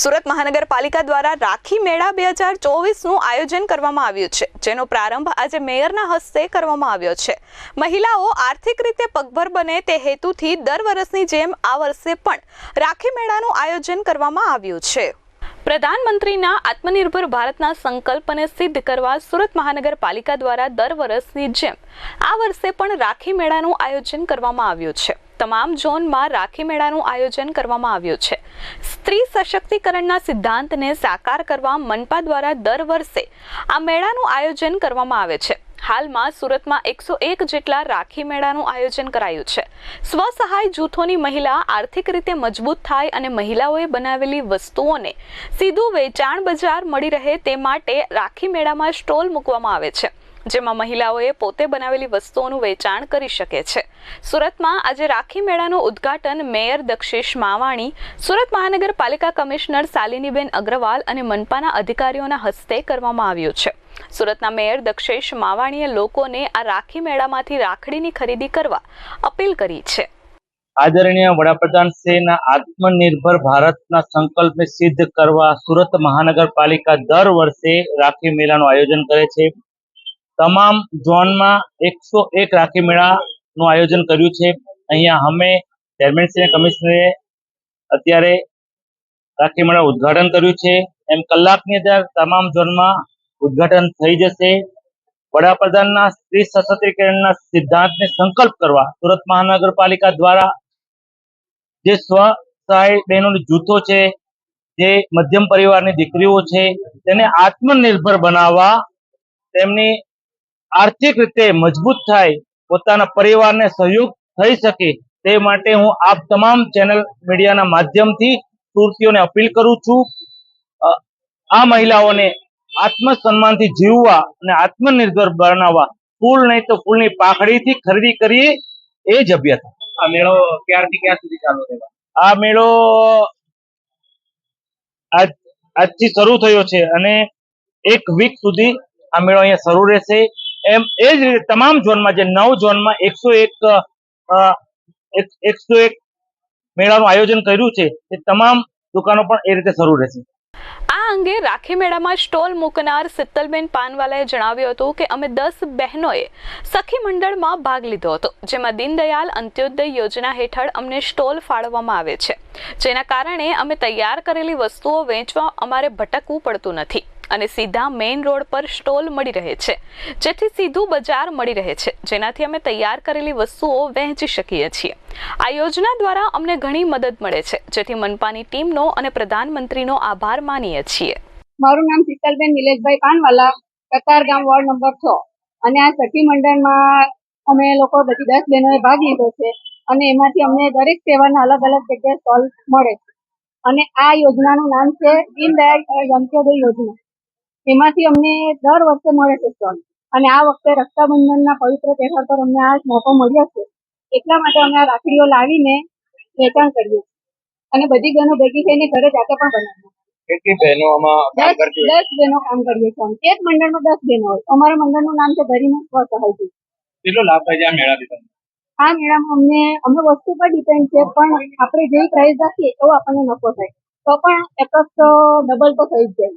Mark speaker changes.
Speaker 1: સુરત મહાનગરપાલિકા દ્વારા રાખી મેળા બે હજાર ચોવીસનું આયોજન કરવામાં આવ્યું છે, જેનો પ્રારંભ આજે મેયરના હસ્તે કરવામાં આવ્યો છે. મહિલાઓ આર્થિક રીતે પગભર બને તે હેતુથી દર વર્ષની જેમ આ વર્ષે પણ રાખી મેળાનું આયોજન કરવામાં આવ્યું છે. પ્રધાનમંત્રીના આત્મનિર્ભર ભારતના સંકલ્પને સિદ્ધ કરવા સુરત મહાનગરપાલિકા દ્વારા દર વર્ષની જેમ આ વર્ષે પણ રાખી મેળાનું આયોજન કરવામાં આવ્યું છે. તમામ ઝોનમાં રાખી મેળાનું આયોજન કરવામાં આવ્યું છે. સ્ત્રી સશક્તિકરણના સિદ્ધાંતને સાકાર કરવા મનપા દ્વારા દર વર્ષે આ મેળાનું આયોજન કરવામાં આવે છે. હાલમાં સુરતમાં એકસો એક જેટલા રાખી મેળાનું આયોજન કરાયું છે. સ્વસહાય જૂથોની મહિલા આર્થિક રીતે મજબૂત થાય અને મહિલાઓએ બનાવેલી વસ્તુઓને સીધું વેચાણ બજાર મળી રહે તે માટે રાખી મેળામાં સ્ટોલ મૂકવામાં આવે છે. જેમાં મહિલાઓએ પોતે બનાવેલી વસ્તુઓનું વેચાણ કરી શકે છે. સુરતમાં આજે રાખી મેળાનું ઉદ્ઘાટન મેયર દક્ષેશ માવાણી, સુરત મહાનગરપાલિકા કમિશનર શાલિનીબેન અગ્રવાલ અને મનપાના અધિકારીઓના હસ્તે કરવામાં આવ્યું છે. સુરતના મેયર દક્ષેશ માવાણીએ લોકોને આ રાખી મેળામાંથી રાખડીની ખરીદી કરવા અપીલ કરી છે.
Speaker 2: આદરણીય વડાપ્રધાન શ્રીના આત્મનિર્ભર ભારતના સંકલ્પને સિદ્ધ કરવા સુરત મહાનગરપાલિકા દર વર્ષે રાખી મેળાનું આયોજન કરે છે. તમામ ઝોનમાં એકસો એક રાખી મેળાનું આયોજન કર્યું છે. અહીંયા અમે ચેરમેન શ્રી કમિશનરે અત્યારે રાખી મેળા ઉદ્ઘાટન કર્યું છે. એમ કલાકની અંદર તમામ ઝોનમાં ઉદ્ઘાટન થઈ જશે. વડાપ્રધાનના સ્ત્રી સશક્તિકરણના સિદ્ધાંતને સંકલ્પ કરવા સુરત મહાનગરપાલિકા દ્વારા જે સ્વ સહાય બહેનોની જૂથો છે, જે મધ્યમ પરિવારની દીકરીઓ છે, તેને આત્મનિર્ભર બનાવવા તેમની આર્થિક રીતે મજબૂત થાય પોતાના પરિવારને સહયોગ થઈ શકે તે માટે હું આપ તમામ ચેનલ મીડિયાના માધ્યમથી સુરતીઓને અપીલ કરું છું. આ મહિલાઓને આત્મસન્માનથી જીવવા અને આત્મનિર્ભર બનાવવા ફૂલ નહીં તો ફૂલની પાખડીથી ખરીદી કરીએ એ જ અભ્યર્થના
Speaker 3: આ મેળો ક્યારથી ક્યાં સુધી ચાલુ રહેવા
Speaker 2: આ મેળો આજ આજથી શરૂ થયો છે અને એક વીક સુધી આ મેળો અહીંયા શરૂ રહેશે. એમ, એ જ રીતે તમામ ઝોનમાં જે નવ ઝોનમાં એકસો એક એકસો એક મેળાનું આયોજન કર્યું છે, એ તમામ દુકાનો પણ એ રીતે શરૂ રહેશે.
Speaker 1: આ અંગે રાખી મેળામાં સ્ટોલ મૂકનાર સિત્તલબેન પાનવાલાએ જણાવ્યું હતું કે અમે દસ બહેનોએ સખી મંડળમાં ભાગ લીધો હતો, જેમાં દીનદયાલ અંત્યોદય યોજના હેઠળ અમને સ્ટોલ ફાળવવામાં આવે છે. જેના કારણે અમે તૈયાર કરેલી વસ્તુઓ વેચવા અમારે ભટકવું પડતું નથી. અને સીધા મેઇન રોડ પર સ્ટોલ મળી રહે છે. જેથી સીધું બજાર મળી રહે છે. જેનાથી અમે તૈયાર કરેલી વસ્તુઓ વહેંચી શકીએ છીએ. આ યોજના દ્વારા અમને ઘણી મદદ મળે છે. જેથી મનપાની ટીમનો અને પ્રધાનમંત્રીનો આભાર માનીએ છીએ.
Speaker 4: મારું નામ શીતલબેન નિલેશભાઈ પાનવાલા, કતાર ગામ વોર્ડ નંબર છ. અને આ સખી મંડળમાં અમે લોકો બધી દસ બહેનોએ ભાગ લીધો છે. અને એમાંથી અમને દરેક તહેવારના અલગ અલગ જગ્યાએ સ્ટોલ મળે છે. અને આ યોજનાનું નામ છે દીનદયાળ અંત્યોદય યોજના. એમાંથી અમને દર વર્ષે મળે છે સ્ટોલ અને આ વખતે રક્ષાબંધનના પવિત્ર તહેવાર પર અમને આ મોકો મળ્યો છે. એટલા માટે અમે આ રાખડીઓ લાવીને વેચાણ કરીએ અને બધી બહેનો ભેગી થઈને ઘરે જાતે પણ બનાવીએ
Speaker 3: કેટલી બહેનો આમાં કામ
Speaker 4: દસ
Speaker 3: કરતી હોય?
Speaker 4: દસ બહેનો કામ કરીએ છીએ. એક મંડળમાં દસ બહેનો હોય. અમારા મંડળનું નામ છે ગરિમા સ્વસહાય જૂથ.
Speaker 3: કેટલો લાભ થાય છે આ મેળાથી
Speaker 4: આ મેળામાં અમને અમે વસ્તુ પર ડિપેન્ડ છે પણ આપણે જેવી પ્રાઇસ રાખીએ એવો આપણને નફો થાય. તો પણ એપ્રોક્સ ડબલ તો થઈ જ જાય.